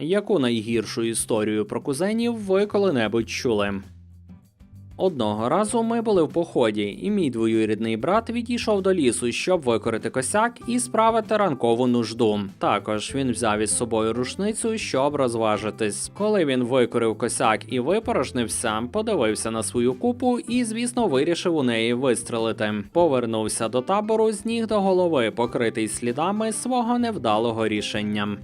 Яку найгіршу історію про кузенів ви коли-небудь чули? Одного разу ми були в поході, і мій двоюрідний брат відійшов до лісу, щоб викорити косяк і справити ранкову нужду. Також він взяв із собою рушницю, щоб розважитись. Коли він викорив косяк і випорожнився, подивився на свою купу і, звісно, вирішив у неї вистрелити. Повернувся до табору з ніг до голови, покритий слідами свого невдалого рішення.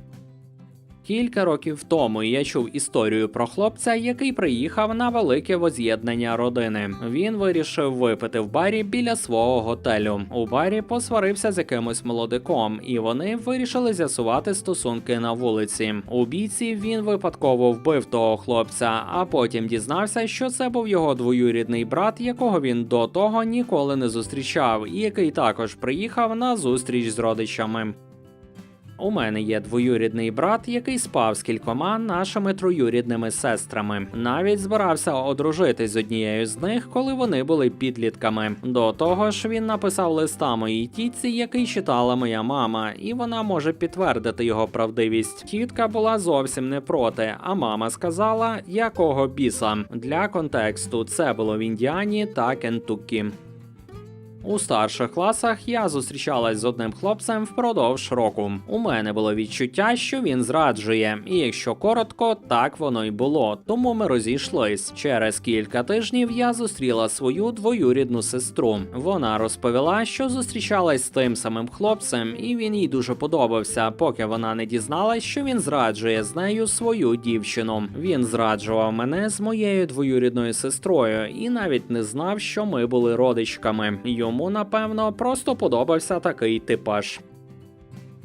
Кілька років тому я чув історію про хлопця, який приїхав на велике воз'єднання родини. Він вирішив випити в барі біля свого готелю. У барі посварився з якимось молодиком, і вони вирішили з'ясувати стосунки на вулиці. У бійці він випадково вбив того хлопця, а потім дізнався, що це був його двоюрідний брат, якого він до того ніколи не зустрічав, і який також приїхав на зустріч з родичами. У мене є двоюрідний брат, який спав з кількома нашими троюрідними сестрами. Навіть збирався одружитись з однією з них, коли вони були підлітками. До того ж, він написав листа моїй тітці, який читала моя мама, і вона може підтвердити його правдивість. Тітка була зовсім не проти, а мама сказала, якого біса. Для контексту це було в Індіані та Кентуккі. У старших класах я зустрічалась з одним хлопцем впродовж року. У мене було відчуття, що він зраджує, і якщо коротко, так воно й було. Тому ми розійшлись. Через кілька тижнів я зустріла свою двоюрідну сестру. Вона розповіла, що зустрічалась з тим самим хлопцем, і він їй дуже подобався, поки вона не дізналась, що він зраджує з нею свою дівчину. Він зраджував мене з моєю двоюрідною сестрою і навіть не знав, що ми були родичками. Йому, напевно, просто подобався такий типаж.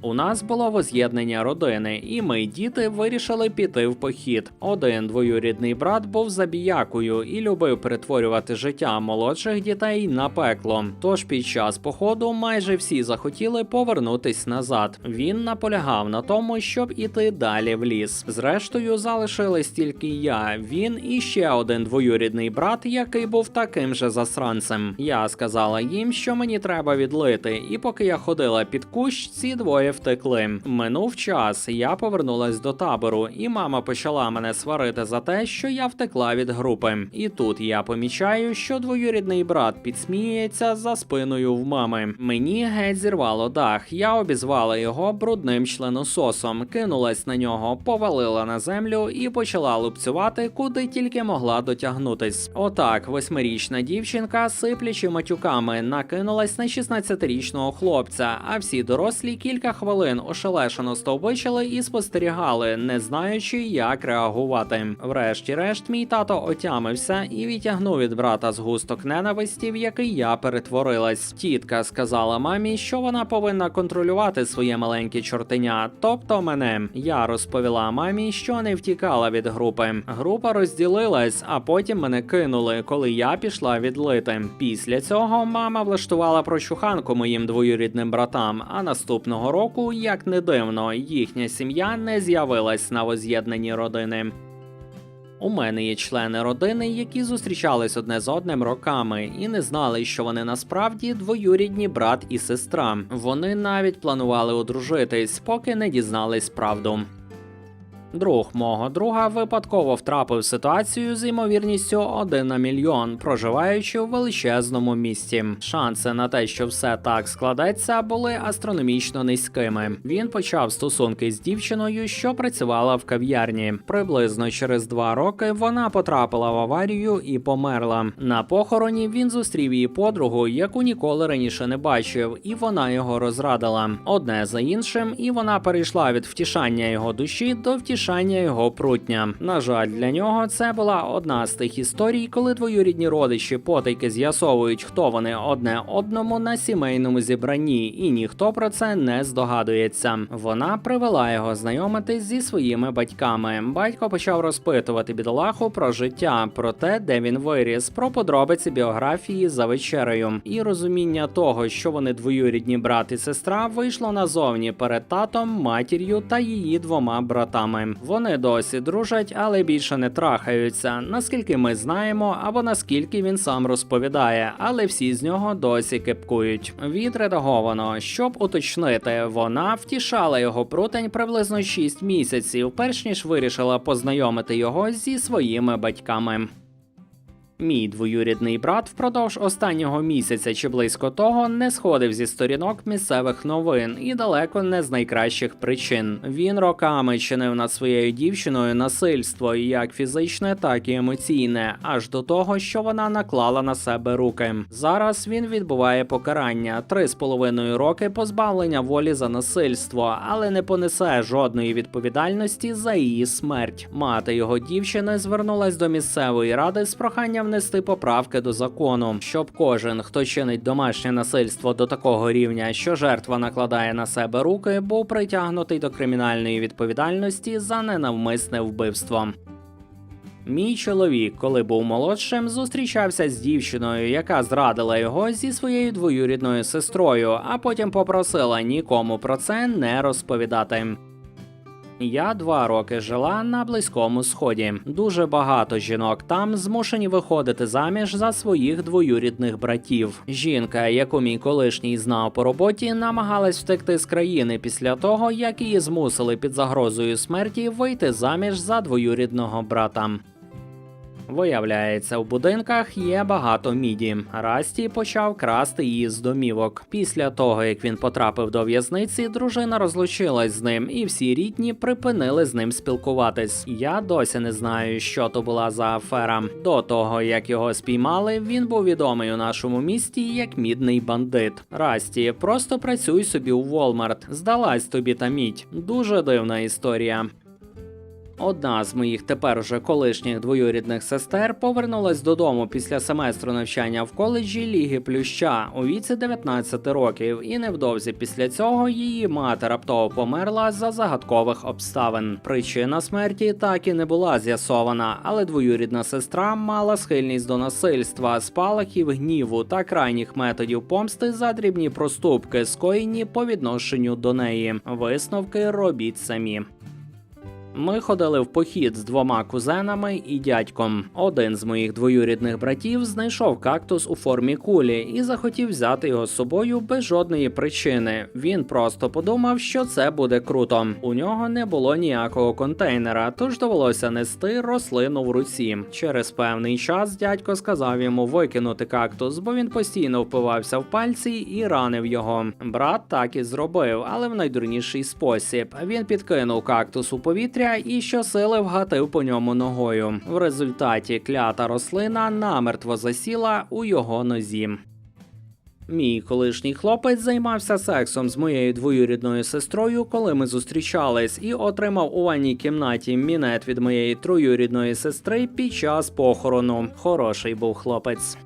У нас було воз'єднання родини, і ми, діти, вирішили піти в похід. Один двоюрідний брат був забіякою і любив перетворювати життя молодших дітей на пекло. Тож під час походу майже всі захотіли повернутись назад. Він наполягав на тому, щоб іти далі в ліс. Зрештою, залишились тільки я, він і ще один двоюрідний брат, який був таким же засранцем. Я сказала їм, що мені треба відлити, і поки я ходила під кущ, ці двоє втекли. Минув час, я повернулась до табору, і мама почала мене сварити за те, що я втекла від групи. І тут я помічаю, що двоюрідний брат підсміюється за спиною в мами. Мені геть зірвало дах. Я обізвала його брудним членососом, кинулась на нього, повалила на землю і почала лупцювати, куди тільки могла дотягнутись. Отак, восьмирічна дівчинка, сиплячи матюками, накинулась на 16-річного хлопця, а всі дорослі кілька хвилин ошелешено стовбичили і спостерігали, не знаючи, як реагувати. Врешті-решт, мій тато отямився і відтягнув від брата згусток ненависті, в який я перетворилась. Тітка сказала мамі, що вона повинна контролювати своє маленьке чортеня, тобто мене. Я розповіла мамі, що не втікала від групи. Група розділилась, а потім мене кинули, коли я пішла відлити. Після цього мама влаштувала прочуханку моїм двоюрідним братам. А наступного року, як не дивно, їхня сім'я не з'явилась на воз'єднанні родини. У мене є члени родини, які зустрічались одне з одним роками і не знали, що вони насправді двоюрідні брат і сестра. Вони навіть планували одружитись, поки не дізнались правду. Друг мого друга випадково втрапив ситуацію з ймовірністю 1 на мільйон, проживаючи в величезному місті. Шанси на те, що все так складеться, були астрономічно низькими. Він почав стосунки з дівчиною, що працювала в кав'ярні. Приблизно через два роки вона потрапила в аварію і померла. На похороні він зустрів її подругу, яку ніколи раніше не бачив, і вона його розрадила. Одне за іншим, і вона перейшла від втішання його душі до втішання його прутня. На жаль, для нього це була одна з тих історій, коли двоюрідні родичі потайки з'ясовують, хто вони одне одному на сімейному зібранні, і ніхто про це не здогадується. Вона привела його знайомитись зі своїми батьками. Батько почав розпитувати бідолаху про життя, про те, де він виріс, про подробиці біографії за вечерею. І розуміння того, що вони двоюрідні брат і сестра, вийшло назовні перед татом, матір'ю та її двома братами. Вони досі дружать, але більше не трахаються, наскільки ми знаємо, або наскільки він сам розповідає, але всі з нього досі кепкують. Відредаговано, щоб уточнити, вона втішала його прутень приблизно 6 місяців, перш ніж вирішила познайомити його зі своїми батьками. Мій двоюрідний брат впродовж останнього місяця чи близько того не сходив зі сторінок місцевих новин і далеко не з найкращих причин. Він роками чинив над своєю дівчиною насильство, як фізичне, так і емоційне, аж до того, що вона наклала на себе руки. Зараз він відбуває покарання три з половиною роки позбавлення волі за насильство, але не понесе жодної відповідальності за її смерть. Мати його дівчини звернулась до місцевої ради з проханням внести поправки до закону, щоб кожен, хто чинить домашнє насильство до такого рівня, що жертва накладає на себе руки, був притягнутий до кримінальної відповідальності за ненавмисне вбивство. Мій чоловік, коли був молодшим, зустрічався з дівчиною, яка зрадила його зі своєю двоюрідною сестрою, а потім попросила нікому про це не розповідати. Я два роки жила на близькому сході. Дуже багато жінок там змушені виходити заміж за своїх двоюрідних братів. Жінка, яку мій колишній знав по роботі, намагалась втекти з країни після того, як її змусили під загрозою смерті вийти заміж за двоюрідного брата. Виявляється, в будинках є багато міді. Расті почав красти її з домівок. Після того, як він потрапив до в'язниці, дружина розлучилась з ним, і всі рідні припинили з ним спілкуватись. Я досі не знаю, що то була за афера. До того як його спіймали, він був відомий у нашому місті як мідний бандит. Расті, просто працюй собі у Walmart. Здалась тобі та мідь. Дуже дивна історія. Одна з моїх тепер уже колишніх двоюрідних сестер повернулась додому після семестру навчання в коледжі Ліги Плюща у віці 19 років, і невдовзі після цього її мати раптово померла за загадкових обставин. Причина смерті так і не була з'ясована, але двоюрідна сестра мала схильність до насильства, спалахів гніву та крайніх методів помсти за дрібні проступки, скоєні по відношенню до неї. Висновки робіть самі. Ми ходили в похід з двома кузенами і дядьком. Один з моїх двоюрідних братів знайшов кактус у формі кулі і захотів взяти його з собою без жодної причини. Він просто подумав, що це буде круто. У нього не було ніякого контейнера, тож довелося нести рослину в руці. Через певний час дядько сказав йому викинути кактус, бо він постійно впивався в пальці і ранив його. Брат так і зробив, але в найдурніший спосіб. Він підкинув кактус у повітря і щосили вгатив по ньому ногою. В результаті клята рослина намертво засіла у його нозі. Мій колишній хлопець займався сексом з моєю двоюрідною сестрою, коли ми зустрічались, і отримав у ванній кімнаті мінет від моєї троюрідної сестри під час похорону. Хороший був хлопець.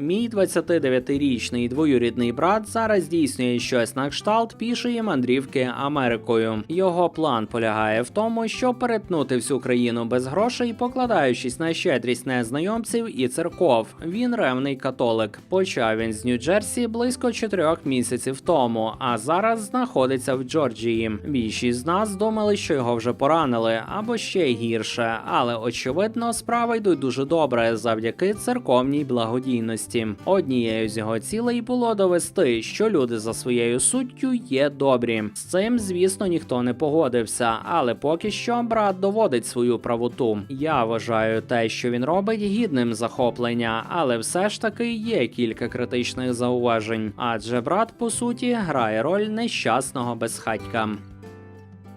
Мій 29-річний двоюрідний брат зараз здійснює щось на кшталт пішої мандрівки Америкою. Його план полягає в тому, щоб перетнути всю країну без грошей, покладаючись на щедрість незнайомців і церков. Він ревний католик. Почав він з Нью-Джерсі близько чотирьох місяців тому, а зараз знаходиться в Джорджії. Більшість з нас думали, що його вже поранили або ще гірше, але очевидно, справи йдуть дуже добре завдяки церковній благодійності. Однією з його цілей було довести, що люди за своєю суттю є добрі. З цим, звісно, ніхто не погодився, але поки що брат доводить свою правоту. Я вважаю те, що він робить, гідним захоплення, але все ж таки є кілька критичних зауважень. Адже брат, по суті, грає роль нещасного безхатька.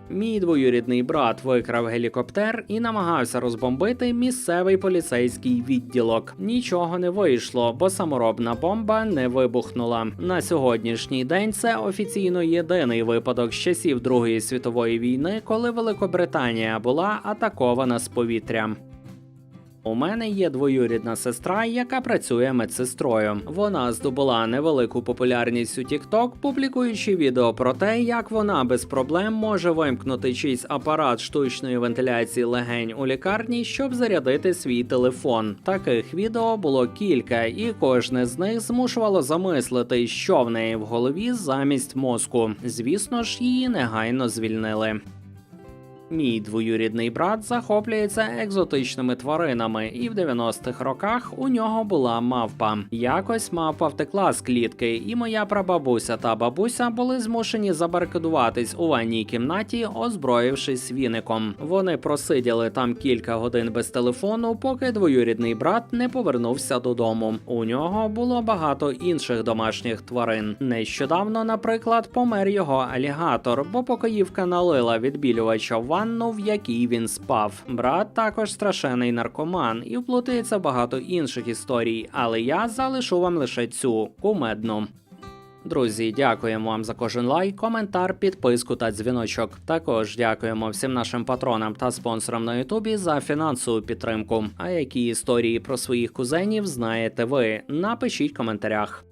Мій двоюрідний брат викрав гелікоптер і намагався розбомбити місцевий поліцейський відділок. Нічого не вийшло, бо саморобна бомба не вибухнула. На сьогоднішній день це офіційно єдиний випадок з часів Другої світової війни, коли Великобританія була атакована з повітря. У мене є двоюрідна сестра, яка працює медсестрою. Вона здобула невелику популярність у TikTok, публікуючи відео про те, як вона без проблем може вимкнути чийсь апарат штучної вентиляції легень у лікарні, щоб зарядити свій телефон. Таких відео було кілька, і кожне з них змушувало замислити, що в неї в голові замість мозку. Звісно ж, її негайно звільнили. Мій двоюрідний брат захоплюється екзотичними тваринами, і в 90-х роках у нього була мавпа. Якось мавпа втекла з клітки, і моя прабабуся та бабуся були змушені забарикадуватись у ванній кімнаті, озброївшись віником. Вони просиділи там кілька годин без телефону, поки двоюрідний брат не повернувся додому. У нього було багато інших домашніх тварин. Нещодавно, наприклад, помер його алігатор, бо покоївка налила відбілювача в ванну, в якій він спав. Брат також страшенний наркоман і вплутається багато інших історій, але я залишу вам лише цю кумедну. Друзі, дякуємо вам за кожен лайк, коментар, підписку та дзвіночок. Також дякуємо всім нашим патронам та спонсорам на Ютубі за фінансову підтримку. А які історії про своїх кузенів знаєте ви? Напишіть в коментарях.